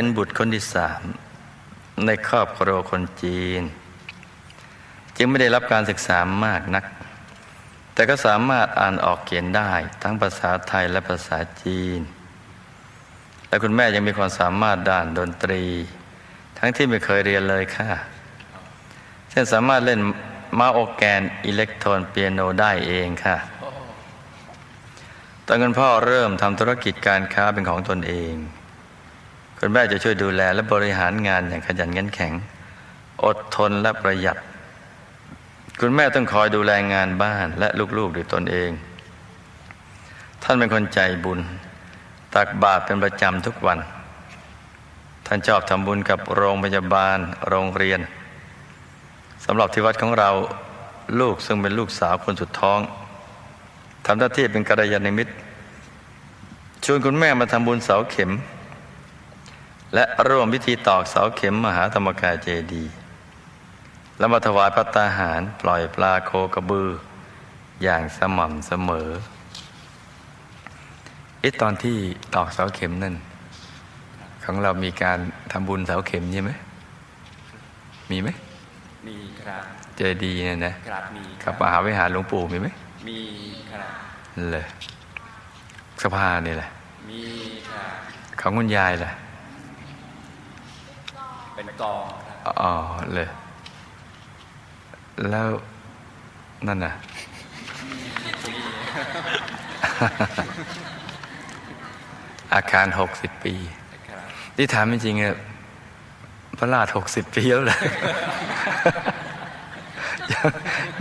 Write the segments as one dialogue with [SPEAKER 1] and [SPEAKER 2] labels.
[SPEAKER 1] เป็นบุตรคนที่สามในครอบครัวคนจีน จึงไม่ได้รับการศึกษามากนัก แต่ก็สามารถอ่านออกเขียนได้ทั้งภาษาไทยและภาษาจีน และคุณแม่ยังมีความสามารถด้านดนตรี ทั้งที่ไม่เคยเรียนเลยค่ะ เช่นสามารถเล่นมาโอแกนอิเล็กโทรนเปียโนได้เองค่ะตอนคุณพ่อเริ่มทำธุรกิจการค้าเป็นของตนเอง คุณแม่จะช่วยดูแลและบริหารงานอย่างขยันขันแข็ง อดทนและประหยัด คุณแม่ต้องคอยดูแลงานบ้านและลูกๆด้วยตนเอง ท่านเป็นคนใจบุญ ตักบาตรเป็นประจำทุกวัน ท่านชอบทำบุญกับโรงพยาบาล โรงเรียนสำหรับที่วัดของเราลูกซึ่งเป็นลูกสาวคนสุดท้องทำหน้าที่เป็นกัลยาณมิตรชวนคุณแม่มาทำบุญเสาเข็ม และร่วมพิธีตอกเสาเข็มมหาธรรมกายเจดีย์แล้วมาถวายพัตตาหารปล่อยปลาโคกระบือ อย่างสม่ำเสมอเอ๊ะตอนที่ตอกเสาเข็มนั่น ของเรามีการทำบุญเสาเข็มใช่ไหมมีไหม
[SPEAKER 2] มีครับ
[SPEAKER 1] เจดีย์เนี่ยนะครับ
[SPEAKER 2] มี
[SPEAKER 1] กับมหาวิหารหลวงปู่มีไหม
[SPEAKER 2] มีครับ
[SPEAKER 1] เลยสภานี่แหละ
[SPEAKER 2] มีครับ
[SPEAKER 1] ของคุณยายแหละ
[SPEAKER 2] เป็นกองครับ
[SPEAKER 1] อ๋อเลย แล้วนั่นน่ะอาคารหกสิบปี
[SPEAKER 2] ครับ
[SPEAKER 1] ที่ถามจริงๆอะพระราชหกสิบปีแล้วเลยยัง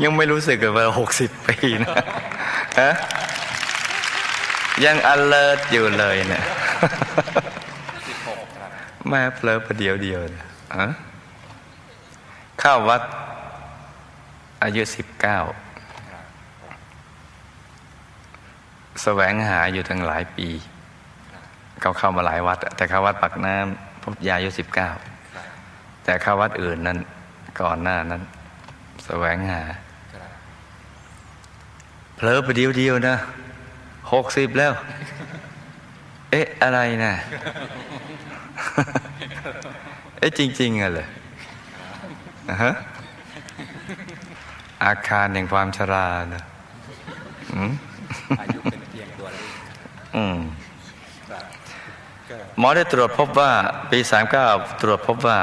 [SPEAKER 1] ยังไม่รู้สึกเลยว่าหกสิบปีนะฮะยัง alert อยู่เลยเนี่ย
[SPEAKER 2] สิบหกครับ
[SPEAKER 1] แม่เพลอประเดียวเดียวเนี่ยอะเข้าวัดอายุสิบเก้าแสวงหาอยู่ทั้งหลายปี เขาเข้ามาหลายวัด แต่เข้าวัดปักน้ำพบยาอายุสิบเก้าแต่เข้าวัดอื่นนั้นก่อนหน้านั้น แสวงหาเผลอประเดียวเดียวนะหกสิบแล้ว เอ๊ะ อะไรนะ เอ๊ะจริง ๆอะเหรออ่าฮะอาคารแห่งความชรานะอืม
[SPEAKER 2] อายุเป็นเพียงตัวเลข
[SPEAKER 1] อืม
[SPEAKER 2] ครับก็
[SPEAKER 1] หมอได้ตรวจพบว่าปี39ตรวจพบว่า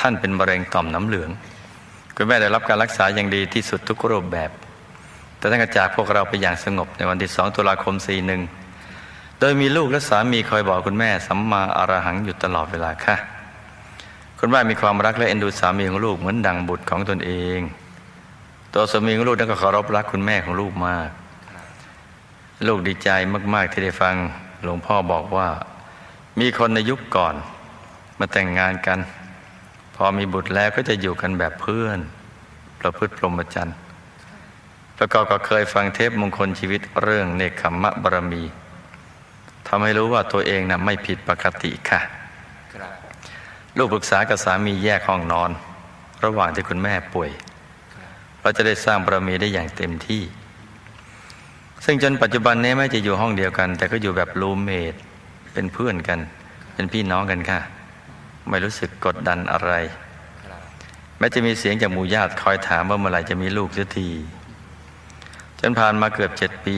[SPEAKER 1] ท่านเป็นมะเร็งต่อมน้ำเหลือง คุณแม่ได้รับการรักษาอย่างดีที่สุดทุกรูปแบบ แต่ท่านก็จากพวกเราไปอย่างสงบในวันที่ 2 ตุลาคม 41 โดยมีลูกและสามีคอยบอกคุณแม่สัมมาอรหังอยู่ตลอดเวลาค่ะ คุณแม่มีความรักและเอ็นดูสามีของลูกเหมือนดังบุตรของตนเอง ตัวสามีของลูกนั้นก็เคารพรักคุณแม่ของลูกมาก ลูกดีใจมาก ๆ ที่ได้ฟังหลวงพ่อบอกว่า มีคนในยุคก่อน มาแต่งงานกัน พอมีบุตรแล้วก็จะอยู่กันแบบเพื่อน ประพฤติพรหมจรรย์แล้วก็ก็เคยฟังเทปมงคลชีวิตเรื่องเนคขมมะบารมี ทำให้รู้ว่าตัวเองนะ่ะไม่ผิดปกติค่ะ
[SPEAKER 2] ครับ
[SPEAKER 1] ลูกปรึกษากับสามีแยกห้องนอน ระหว่างที่คุณแม่ป่วยเราจะได้สร้างบารมีได้อย่างเต็มที่ ซึ่งจนปัจจุบันนี้ไม่จะอยู่ห้องเดียวกัน แต่ก็อยู่แบบรูมเมทเป็นเพื่อนกัน เป็นพี่น้องกันค่ะ ไม่รู้สึกกดดันอะไร
[SPEAKER 2] ครับ
[SPEAKER 1] แม้จะมีเสียงจากหมู่ญาติคอยถามว่าเมื่อไหร่จะมีลูกสักทีจนผ่านมาเกือบเจ็ดปี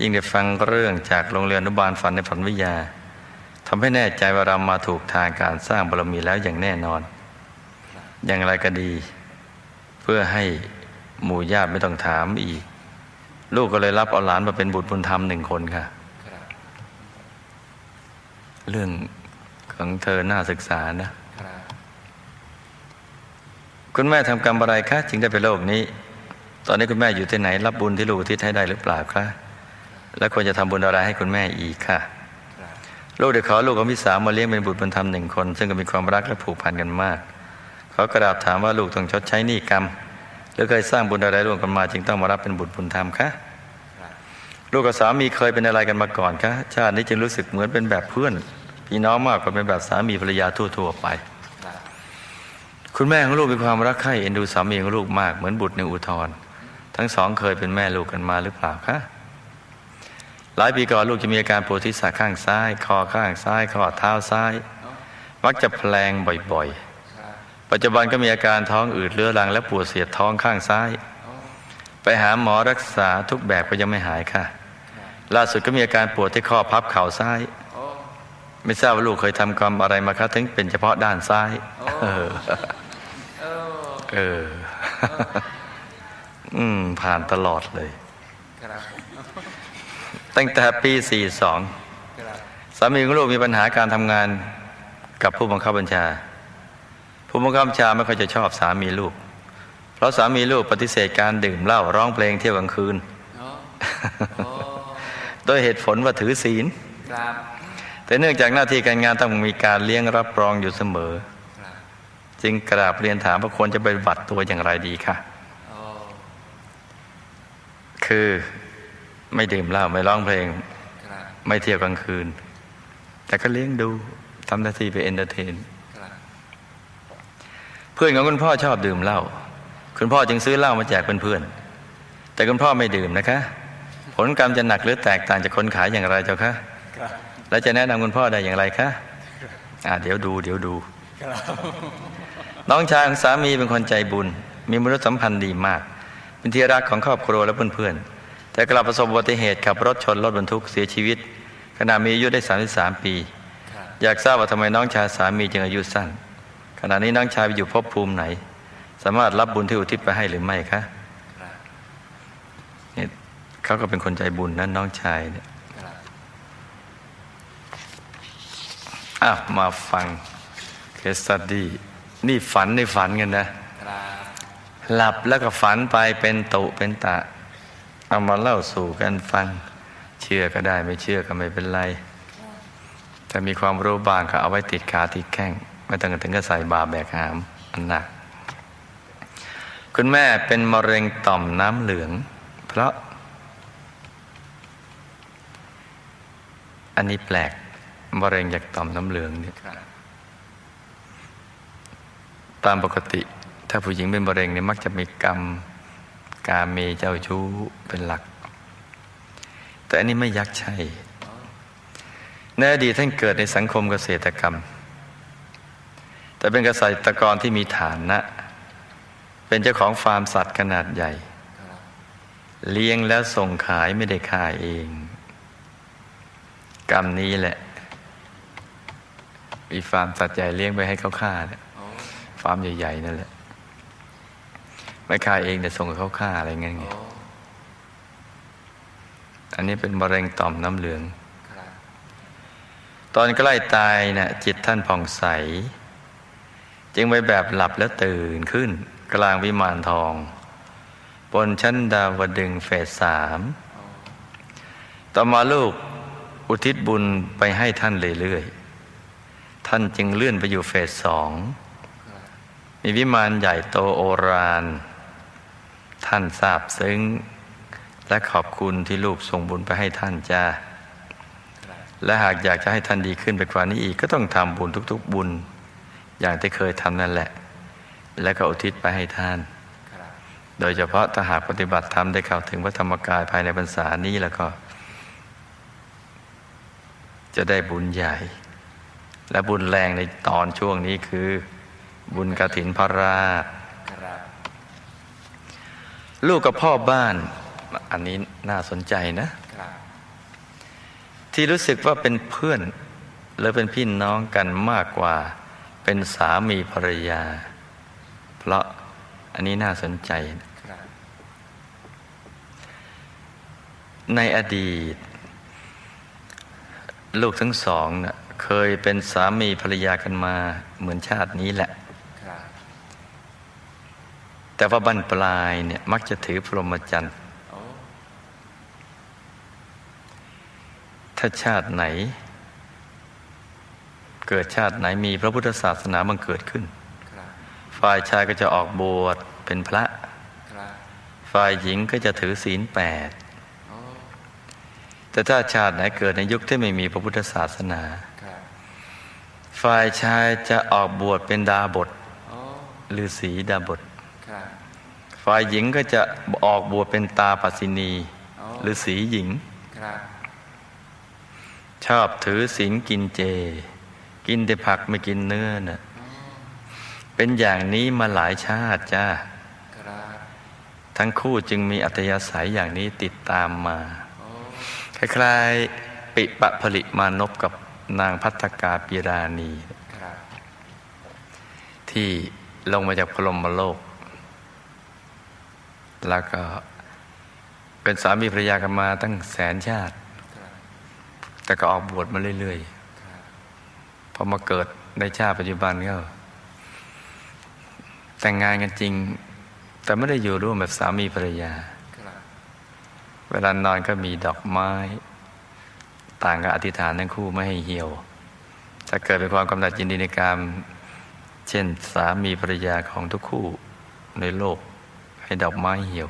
[SPEAKER 1] ยิ่งได้ฟังเรื่องจากโรงเรียนอนุบาลฝันในฝันวิทยาทำให้แน่ใจว่าเรามาถูกทางการสร้างบารมีแล้วอย่างแน่นอน อย่างไรก็ดี เพื่อให้หมู่ญาติไม่ต้องถามอีก ลูกก็เลยรับเอาหลานมาเป็นบุตรบุญธรรมหนึ่งคนค่ะ
[SPEAKER 2] คร
[SPEAKER 1] เรื่องของเธอน่าศึกษานะ
[SPEAKER 2] คุ
[SPEAKER 1] ณแม่ทำกรรมอะไรคะจึงได้ไปโลกนี้ ตอนนี้คุณแม่อยู่ที่ไหน รับบุญที่ลูกทิศให้ได้หรือเปล่าคะ และควรจะทำบุญอะไรให้คุณแม่อีกค่ะ ลูกเด็กขอลูกของพี่สาวมาเลี้ยงเป็นบุตรบุญธรรมหนึ่งคน ซึ่งก็มีความรักและผูกพันกันมากเขากระดาบถามว่าลูกต้องชดใช้หนี้กรรม หรือเคยสร้างบุญอะไรร่วมกันมา จึงต้องมารับเป็นบุตรบุญธรรมคะลูกกับสามีเคยเป็นอะไรกันมาก่อนคะชาตินี้จึงรู้สึกเหมือนเป็นแบบเพื่อนพี่น้องมากกว่าเป็นแบบสามีภรรยาทั่วๆไป
[SPEAKER 2] ครับ
[SPEAKER 1] คุณแม่ของลูกมีความรักใคร่เอ็นดูสามีของลูกมากเหมือนบุตรในอุทธรทั้งสองเคยเป็นแม่ลูกกันมาหรือเปล่าคะ หลายปีก่อนลูกจะมีอาการปวดที่ศีรษะข้างซ้าย คอข้างซ้ายข้อเท้าซ้าย มักจะแพลงบ่อย
[SPEAKER 2] ครับ
[SPEAKER 1] ๆปัจจุบันก็มีอาการท้องอืดเรื้อรัง และปวดเสียดท้องข้างซ้าย ไปหาหมอรักษาทุกแบบก็ยังไม่หายค่ะ ล่าสุดก็มีอาการปวดที่ข้อพับเข่าซ้าย
[SPEAKER 2] โอ้
[SPEAKER 1] ไม่ทราบว่าลูกเคยทำกรรมอะไรมาคะถึงเป็นเฉพาะด้านซ้าย เออ
[SPEAKER 2] เออ
[SPEAKER 1] เอออืมผ่านตลอดเลย
[SPEAKER 2] ครับ
[SPEAKER 1] ตั้งแต่ปี 42
[SPEAKER 2] ครับ
[SPEAKER 1] สามีของลูกมีปัญหาการทำงานกับผู้บังคับบัญชา ผู้บังคับบัญชาไม่ค่อยจะชอบสามีลูก เพราะสามีลูกปฏิเสธการดื่มเหล้าร้องเพลงเที่ยวกลางคืน
[SPEAKER 2] โอ้โอ้
[SPEAKER 1] โดยเหตุผลว่าถือศีล
[SPEAKER 2] ครับ
[SPEAKER 1] แต่เนื่องจากหน้าที่การงานต้องมีการเลี้ยงรับรองอยู่เสมอ
[SPEAKER 2] ครับ
[SPEAKER 1] จึงกราบเรียนถามว่าควรจะปฏิบัติตัวอย่างไรดีคะ
[SPEAKER 2] โอ้
[SPEAKER 1] คือ ไม่ดื่มเหล้าไม่ร้องเพลง ไม่เที่ยวกลางคืน แต่ก็เลี้ยงดูทำหน้าที่ไปเอนเตอร์เทน เพื่อนของคุณพ่อชอบดื่มเหล้าคุณพ่อจึงซื้อเหล้ามาแจกเพื่อนๆแต่คุณพ่อไม่ดื่มนะคะ ผลกรรมจะหนักหรือแตกต่างจากคนขายอย่างไรเจ้าคะแล้วจะแนะนำคุณพ่อได้อย่างไรคะอ่าเดี๋ยวดู เดี๋ยวดู น้องชายของสามีเป็นคนใจบุญ มีมนุษยสัมพันธ์ดีมาก เป็นที่รักของครอบครัวและเพื่อนๆ แต่กลับประสบอุบัติเหตุขับรถชนรถบรรทุกเสียชีวิต ขณะมีอายุได้ 33 ปี
[SPEAKER 2] ครับ
[SPEAKER 1] อยากทราบว่าทำไมน้องชายสามีจึงอายุสั้น ขณะนี้น้องชายไปอยู่ภพภูมิไหน สามารถรับบุญที่อุทิศไปให้หรือไม่คะ
[SPEAKER 2] ครับ
[SPEAKER 1] เนี่ยเขาก็เป็นคนใจบุญนะน้องชายเนี่ย
[SPEAKER 2] ครับ
[SPEAKER 1] อะมาฟังเคสตัดดี้นี่ฝันในฝันกันนะ
[SPEAKER 2] ครับ
[SPEAKER 1] หลับแล้วก็ฝันไปเป็นตุเป็นตะ เอามาเล่าสู่กันฟัง เชื่อก็ได้ไม่เชื่อก็ไม่เป็นไรแต่มีความรู้บางก็เอาไว้ติดขาติดแข้งไม่ต้องถึงก็ใส่บาแบกหามอันหนัก คุณแม่เป็นมะเร็งต่อมน้ำเหลือง เพราะ อันนี้แปลกมะเร็งจากต่อมน้ำเหลืองเนี่ยตามปกติ ถ้าผู้หญิงเป็นมะเร็งเนี่ยมักจะมีกรรม การมีเจ้าชู้เป็นหลัก แต่อันนี้ไม่ยักใช่ในอดีตท่านเกิดในสังคมเกษตรกรรม แต่เป็นเกษตรกรที่มีฐานะ เป็นเจ้าของฟาร์มสัตว์ขนาดใหญ่ เลี้ยงแล้วส่งขายไม่ได้ขายเอง กรรมนี้แหละ มีฟาร์มสัตว์ใหญ่เลี้ยงไปให้เขาฆ่าเนี่ยฟาร์มใหญ่ ๆ นั่นแหละ ไม่ฆ่าเองแต่ส่งให้เขาฆ่าอะไรเงี้ยไง
[SPEAKER 2] โอ้
[SPEAKER 1] อันนี้เป็นมะเร็งต่อมน้ำเหลือง
[SPEAKER 2] ครับ
[SPEAKER 1] ตอนใกล้ตายเนี่ยจิตท่านผ่องใส จึงไปแบบหลับแล้วตื่นขึ้น กลางวิมานทอง บนชั้นดาวดึงส์เฟสสาม
[SPEAKER 2] โอ้
[SPEAKER 1] ต่อมาลูกอุทิศบุญไปให้ท่านเรื่อยๆ ท่านจึงเลื่อนไปอยู่เฟสสอง
[SPEAKER 2] ครับ
[SPEAKER 1] มีวิมานใหญ่โตโอราน ท่านทราบซึ้ง และขอบคุณที่ลูกส่งบุญไปให้ท่านจ้า และหากอยากจะให้ท่านดีขึ้นไปกว่านี้อีก ก็ต้องทำบุญทุก ๆ บุญ อย่างที่เคยทำนั่นแหละ และก็อุทิศไปให้ท่าน โดยเฉพาะถ้าหากปฏิบัติธรรมได้เข้าถึงพระธรรมกายภายในพรรษานี้แล้วก็ จะได้บุญใหญ่ และบุญแรงในตอนช่วงนี้คือ บุญกระถินพระราช ลูกกับพ่อบ้าน อันนี้น่าสนใจนะ
[SPEAKER 2] ครับ
[SPEAKER 1] ที่รู้สึกว่าเป็นเพื่อนหรือเป็นพี่น้องกันมากกว่า เป็นสามีภรรยา เพราะอันนี้น่าสนใจ
[SPEAKER 2] ครับ
[SPEAKER 1] ในอดีต ลูกทั้งสองเน่ะเคยเป็นสามีภรรยากันมาเหมือนชาตินี้แหละ
[SPEAKER 2] ครับ
[SPEAKER 1] แต่ว่าบั้นปลายเนี่ย มักจะถือพรหมจรรย์
[SPEAKER 2] โอ้
[SPEAKER 1] ถ้าชาติไหน เกิดชาติไหนมีพระพุทธศาสนาบังเกิดขึ้น
[SPEAKER 2] ครับ
[SPEAKER 1] ฝ่ายชายก็จะออกบวชเป็นพระ
[SPEAKER 2] ครับ
[SPEAKER 1] ฝ่ายหญิงก็จะถือศีลแปด
[SPEAKER 2] โอ้
[SPEAKER 1] แต่ถ้าชาติไหนเกิดในยุคที่ไม่มีพระพุทธศาสนา
[SPEAKER 2] ครับ
[SPEAKER 1] ฝ่ายชายจะออกบวชเป็นดาบท
[SPEAKER 2] โอ้
[SPEAKER 1] หรือสีดาบท
[SPEAKER 2] ครับ
[SPEAKER 1] ฝ่ายหญิงก็จะออกบวชเป็นตาปัสสินี
[SPEAKER 2] โอ้
[SPEAKER 1] หรือสีหญิง
[SPEAKER 2] ครับ
[SPEAKER 1] ชอบถือศีลกินเจ กินแต่ผักไม่กินเนื้อน่ะเป็นอย่างนี้มาหลายชาติจ้า
[SPEAKER 2] ครับ
[SPEAKER 1] ทั้งคู่จึงมีอัตยาศัยอย่างนี้ติดตามมา
[SPEAKER 2] โอ้
[SPEAKER 1] คล้ายๆ ปิปะผลิมานพกับนางพัฒกาปิราณี
[SPEAKER 2] ครับ
[SPEAKER 1] ที่ลงมาจากพรหมโลก แล้วก็เป็นสามีภรรยากันมาตั้งแสนชาติ แต่ก็ออกบวชมาเรื่อยๆ พอมาเกิดในชาติปัจจุบันก็แต่งงานกันจริง แต่ไม่ได้อยู่ร่วมแบบสามีภรรยา เวลานอนก็มีดอกไม้ ต่างกับอธิษฐานทั้งคู่ไม่ให้เหี่ยว ถ้าเกิดเป็นความกำหนัดยินดีในการเช่นสามีภรรยาของทุกคู่ในโลก ให้ดอกไม้เหี่ยว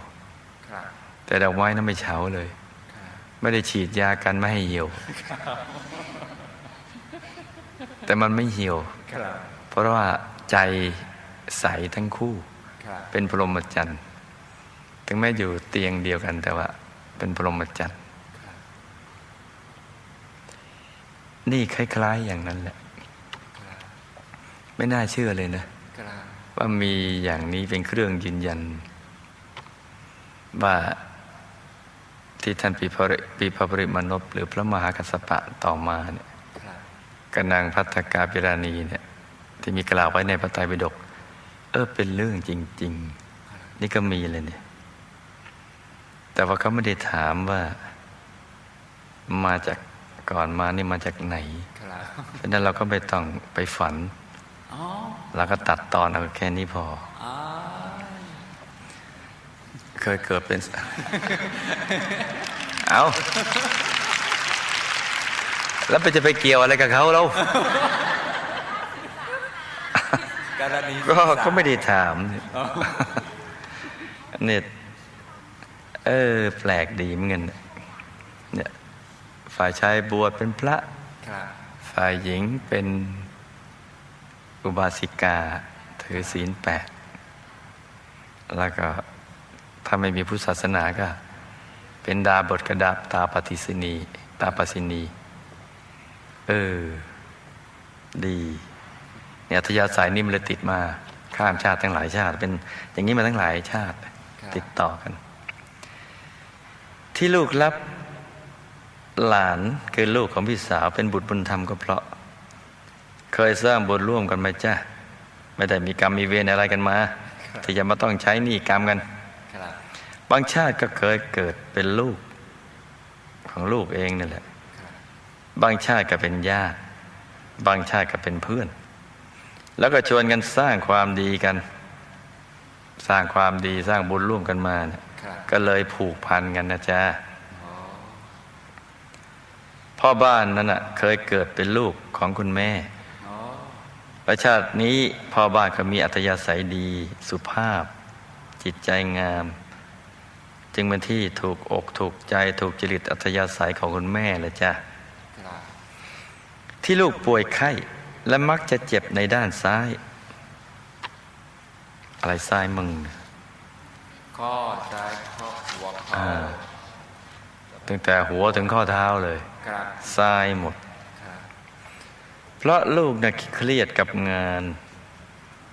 [SPEAKER 2] ครับ
[SPEAKER 1] แต่ดอกไม้นั้นไม่เฉาเลย
[SPEAKER 2] ครับ
[SPEAKER 1] ไม่ได้ฉีดยากันไม่ให้เหี่ยว แต่มันไม่เหี่ยว
[SPEAKER 2] ครับ
[SPEAKER 1] เพราะว่าใจใสทั้งคู่
[SPEAKER 2] ครับ
[SPEAKER 1] เป็นพรหมจรรย์ถึงแม้อยู่เตียงเดียวกันแต่ว่า เป็นพรหมจรรย์นี่คล้าย ๆ อย่างนั้นแหละ
[SPEAKER 2] ครับ
[SPEAKER 1] ไม่น่าเชื่อเลยนะ
[SPEAKER 2] ครับ
[SPEAKER 1] ว่ามีอย่างนี้เป็นเครื่องยืนยัน ว่าที่ท่านปีพระปีพระปริมานพหรือพระมหากัสสปะต่อมาเนี่ย
[SPEAKER 2] ครับ
[SPEAKER 1] กบนางพัฒกาปิราณีเนี่ยที่มีกล่าวไว้ในพระไตรปิฎกเออเป็นเรื่องจริง ๆ นี่ก็มีเลยเนี่ย แต่ว่าเขาไม่ได้ถามว่ามาจากก่อนมานี่มาจากไหน
[SPEAKER 2] ครับ
[SPEAKER 1] เพราะฉะนั้นเราก็ไม่ต้องไปฝัน
[SPEAKER 2] อ๋อ
[SPEAKER 1] เราก็ตัดตอนเอาแค่นี้พอ
[SPEAKER 2] อ๋อ
[SPEAKER 1] เคยเกิดเป็น เอาแล้วไปจะไปเกี่ยวอะไรกับเขาเรา
[SPEAKER 2] การณี
[SPEAKER 1] ก็
[SPEAKER 2] ศึษา
[SPEAKER 1] ก็ไม่ได้ถามเนี่ยเนี่ยเออ แปลกดีเหมือนกันเนี่ย ฝ่ายชายบวชเป็นพระ
[SPEAKER 2] ครับ
[SPEAKER 1] ฝ่ายหญิงเป็นอุบาสิกา ถือศีลแปด แล้วก็ ถ้าไม่มีพุทธศาสนาก็ เป็นดาบทกระดับตาปฏิสินี ตาปสินี เออ ดี เนี่ยอัธยาศัยนี่มันเลยติดมา ข้ามชาติทั้งหลายชาติ เป็นอย่างนี้มาทั้งหลายชาติ ติดต่อกัน ที่ลูกรับหลานคือลูกของพี่สาวเป็นบุตรบุญธรรมก็เพราะ เคยสร้างบุญร่วมกันไหมจ้าไม่ได้มีกรรมมีเวรอะไรกันมาที่จะมาต้องใช้หนี้กรรมกัน
[SPEAKER 2] ครับ
[SPEAKER 1] บางชาติก็เคยเกิดเป็นลูก ของลูกเองนี่แหละ บางชาติก็เป็นญาติ บางชาติก็เป็นเพื่อน แล้วก็ชวนกันสร้างความดีกัน สร้างความดีสร้างบุญร่วมกันมาเนี่ย
[SPEAKER 2] ครับ
[SPEAKER 1] ก็เลยผูกพันกันนะจ๊ะ
[SPEAKER 2] อ๋อ
[SPEAKER 1] พ่อบ้านนั้นน่ะเคยเกิดเป็นลูกของคุณแม่
[SPEAKER 2] อ๋อ
[SPEAKER 1] ประชาตินี้พ่อบ้านเขามีอัธยาศัยดี สุภาพ จิตใจงาม จึงเป็นที่ถูกอกถูกใจถูกจริตอัธยาศัยของคุณแม่เลยจ้ะ
[SPEAKER 2] ครับ
[SPEAKER 1] ที่ลูกป่วยไข้และมักจะเจ็บในด้านซ้าย อะไรซ้ายมึงเนี่ย
[SPEAKER 2] ข้อซ้ายข้อหัวข้อ
[SPEAKER 1] อ่าตั้งแต่หัวถึงข้อเท้าเลย
[SPEAKER 2] ครับ
[SPEAKER 1] ซ้ายหมด
[SPEAKER 2] ครับ
[SPEAKER 1] เพราะลูกน่ะเครียดกับงาน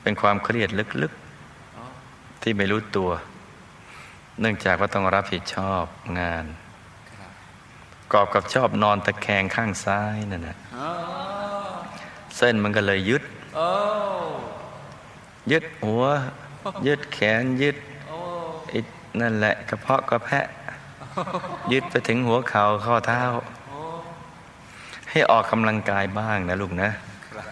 [SPEAKER 1] เป็นความเครียดลึก
[SPEAKER 2] อ๋อ
[SPEAKER 1] ๆที่ไม่รู้ตัว เนื่องจากว่าต้องรับผิดชอบงาน
[SPEAKER 2] ครับ
[SPEAKER 1] กอบกับชอบนอนตะแคงข้างซ้ายนั่นนะ
[SPEAKER 2] อ๋อ
[SPEAKER 1] เส้นมันก็เลยยึด
[SPEAKER 2] โอ้
[SPEAKER 1] ยึดหัว ยึดแขนยึด
[SPEAKER 2] โอ้
[SPEAKER 1] ไอ้นั่นแหละกระเพาะกระแพะ ยึดไปถึงหัวเข่าข้อเท้า
[SPEAKER 2] โอ้
[SPEAKER 1] ให้ออกกำลังกายบ้างนะลูกนะ
[SPEAKER 2] ครับ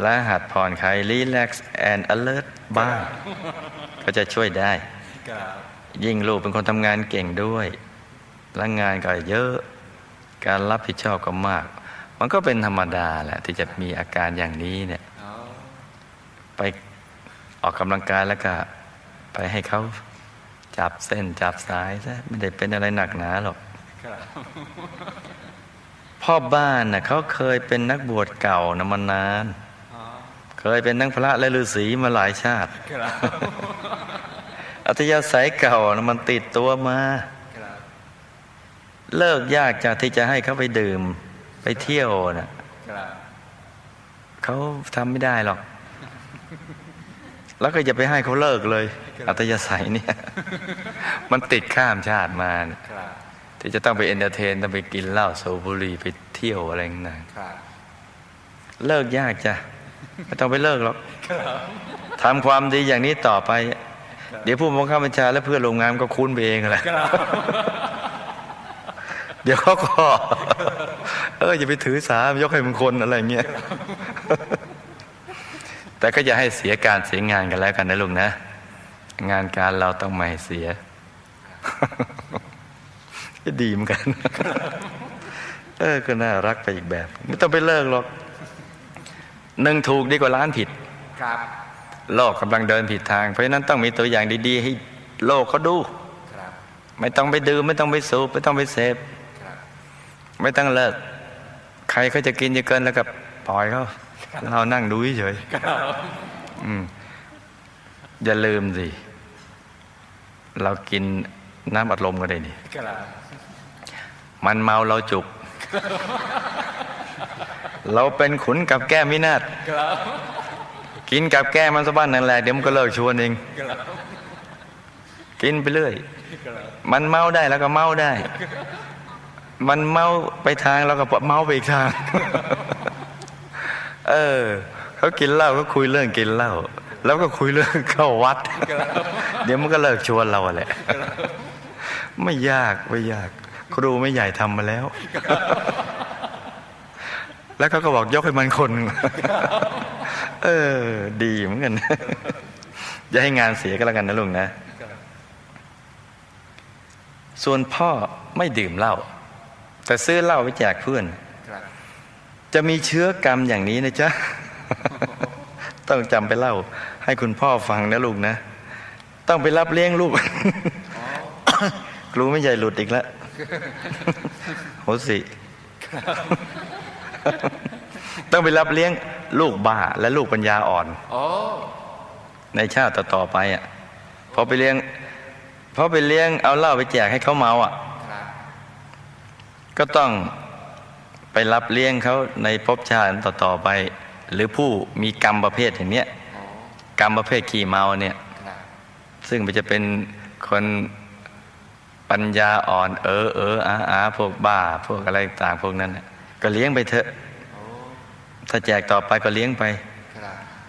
[SPEAKER 1] และหัดผ่อนคลาย relax and alert บ้าง ก็จะช่วยได้
[SPEAKER 2] ครับ
[SPEAKER 1] ยิ่งลูกเป็นคนทำงานเก่งด้วยและงานก็เยอะการรับผิดชอบก็มาก มันก็เป็นธรรมดาแหละ ที่จะมีอาการอย่างนี้เนี่ย
[SPEAKER 2] อ๋อ
[SPEAKER 1] ไปออกกำลังกายแล้วก็ ไปให้เขาจับเส้นจับสายซะไม่ได้เป็นอะไรหนักหนาหรอก
[SPEAKER 2] ครับ
[SPEAKER 1] พ่อบ้านน่ะเขาเคยเป็นนักบวชเก่านะมานาน
[SPEAKER 2] อ๋อ
[SPEAKER 1] เคยเป็นทั้งพระและฤาษีมาหลายชาติ
[SPEAKER 2] ครับ
[SPEAKER 1] อัธยาศัยเก่านะมันติดตัวมา
[SPEAKER 2] ครับ
[SPEAKER 1] เลิกยากจากที่จะให้เขาไปดื่มไปเที่ยวน่ะ
[SPEAKER 2] ครับ
[SPEAKER 1] เขาทำไม่ได้หรอก แล้วก็อย่าไปให้เขาเลิกเลย อัตยาศัยเนี่ย มันติดข้ามชาติมาเนี่ย
[SPEAKER 2] ครับ
[SPEAKER 1] ที่จะต้องไปเอนเตอร์เทนต้องไปกินเหล้าสูบบุหรี่ไปเที่ยวอะไรต่าง
[SPEAKER 2] ครับ
[SPEAKER 1] ๆเลิกยากจ้ะไม่ต้องไปเลิกหรอกทำความดีอย่างนี้ต่อไป เดี๋ยวผู้บังคับบัญชาและเพื่อนโรงงานก็คุ้นไปเองแหละ
[SPEAKER 2] ครับ
[SPEAKER 1] เดี๋ยวเขาก็เอออย่าไปถือสายกให้มันคนอะไรเงี้ยแต่ก็อย่าให้เสียการเสียงานกันแล้วกันนะลุงนะ งานการเราต้องไม่ให้เสียก็ดีเหมือนกัน เออก็น่ารักไปอีกแบบ ไม่ต้องไปเลิกหรอกหนึ่งถูกดีกว่าล้านผิด
[SPEAKER 2] ครับ
[SPEAKER 1] โลกกำลังเดินผิดทาง เพราะฉะนั้นต้องมีตัวอย่างดี ๆ ให้โลกเขาดู
[SPEAKER 2] ครับ
[SPEAKER 1] ไม่ต้องไปดื่มไม่ต้องไปสูบไม่ต้องไปเสพ
[SPEAKER 2] ครับ
[SPEAKER 1] ไม่ต้องเลิก ใครเขาจะกินจะเกินแล้วก็ปล่อยเขาเรานั่งดูเฉยๆอืมอย่าลืมสิเรากินน้ำอัดลมก็ได้นี่
[SPEAKER 2] ครับ
[SPEAKER 1] มันเมาเราจุก เราเป็นขุนกับแก้มินาศ
[SPEAKER 2] ครับ
[SPEAKER 1] กินกับแก้มันสะบ้านนั่นแหละเดี๋ยวมันก็เลิกชวนเอง กินไปเรื่อย มันเมาได้แล้วก็เมาได้ มันเมาไปทางแล้วก็เมาไปอีกทาง เออเขากินเหล้าก็คุยเรื่องกินเหล้าแล้วก็คุยเรื่องเข้าวัด เดี๋ยวมันก็เลิกชวนเราแหละ ไม่ยากไม่ยาก ครูไม่ใหญ่ทำมาแล้ว แล้วเขาก็บอกยกให้มันคน เออ ดีเหมือนกันอย่าให้งานเสียก็แล้วกันนะลุงนะ ส่วนพ่อไม่ดื่มเหล้าแต่ซื้อเหล้าไปแจกเพื่อน จะมีเชื้อกรรมอย่างนี้นะจ๊ะ ต้องจำไปเล่า ให้คุณพ่อฟังนะลูกนะ ต้องไปรับเลี้ยงลูกครูไม่ใหญ่หลุดอีกแล้วโหสิ ต้องไปรับเลี้ยงลูกบ้าและลูกปัญญาอ่อน
[SPEAKER 2] โอ้
[SPEAKER 1] ในชาติต่อๆไปอะพอไปเลี้ยงพอไปเลี้ยงเอาเหล้าไปแจกให้เขาเมาอะ
[SPEAKER 2] ครับ
[SPEAKER 1] ก็ต้องไปรับเลี้ยงเขาในภพชาติต่อๆไป หรือผู้มีกรรมประเภทอย่างเนี้ย
[SPEAKER 2] โอ้
[SPEAKER 1] กรรมประเภทขี้เมาเนี่ย
[SPEAKER 2] ครับ
[SPEAKER 1] ซึ่งมันจะเป็นคนปัญญาอ่อน เออเอออาอาพวกบ้า พวกอะไรต่างพวกนั้นน่ะก็เลี้ยงไปเถอะ
[SPEAKER 2] โอ้
[SPEAKER 1] ถ้าแจกต่อไปก็เลี้ยงไป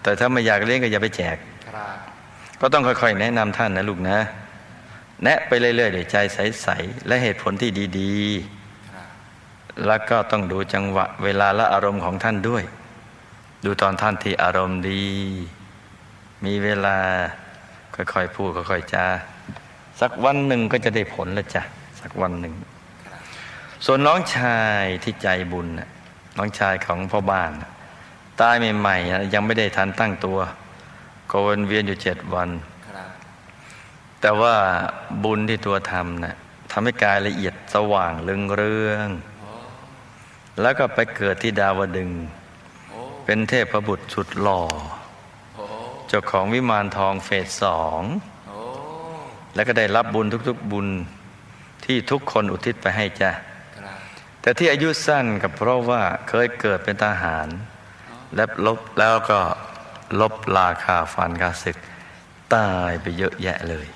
[SPEAKER 1] แต่ถ้าไม่อยากเลี้ยงก็อย่าไปแจก ก็ต้องค่อยๆ แนะนำท่านนะลูกนะ แนะไปเรื่อยๆด้วยใจใสๆและเหตุผลที่ดีๆ แล้วก็ต้องดูจังหวะเวลาและอารมณ์ของท่านด้วย ดูตอนท่านที่อารมณ์ดี มีเวลาค่อยๆพูดค่อยๆจาสักวันหนึ่งก็จะได้ผลแล้วจ้ะสักวันหนึ่ง ส่วนน้องชายที่ใจบุญน่ะ น้องชายของพ่อบ้านน่ะตายใหม่ๆนะยังไม่ได้ทันตั้งตัวก็วนเวียนอยู่เจ็ดวัน
[SPEAKER 2] ครับ
[SPEAKER 1] แต่ว่าบุญที่ตัวทำนะ่ะทำให้กายละเอียดสว่างเรืองเรือง
[SPEAKER 2] โอ้
[SPEAKER 1] แล้วก็ไปเกิดที่ดาวดึงส์
[SPEAKER 2] โอ้
[SPEAKER 1] เป็นเทพบุตรสุดหล่อ
[SPEAKER 2] โอ้
[SPEAKER 1] เจ้าของวิมานทองเฟสสอง
[SPEAKER 2] โอ้
[SPEAKER 1] แล้วก็ได้รับบุญทุกๆบุญที่ทุกคนอุทิศไปให้จ้ะ
[SPEAKER 2] ครับ
[SPEAKER 1] แต่ที่อายุสั้นก็เพราะว่าเคยเกิดเป็นทหาร และลบแล้วก็ลบลาคาฟันกาศึก ตายไปเยอะแยะเลย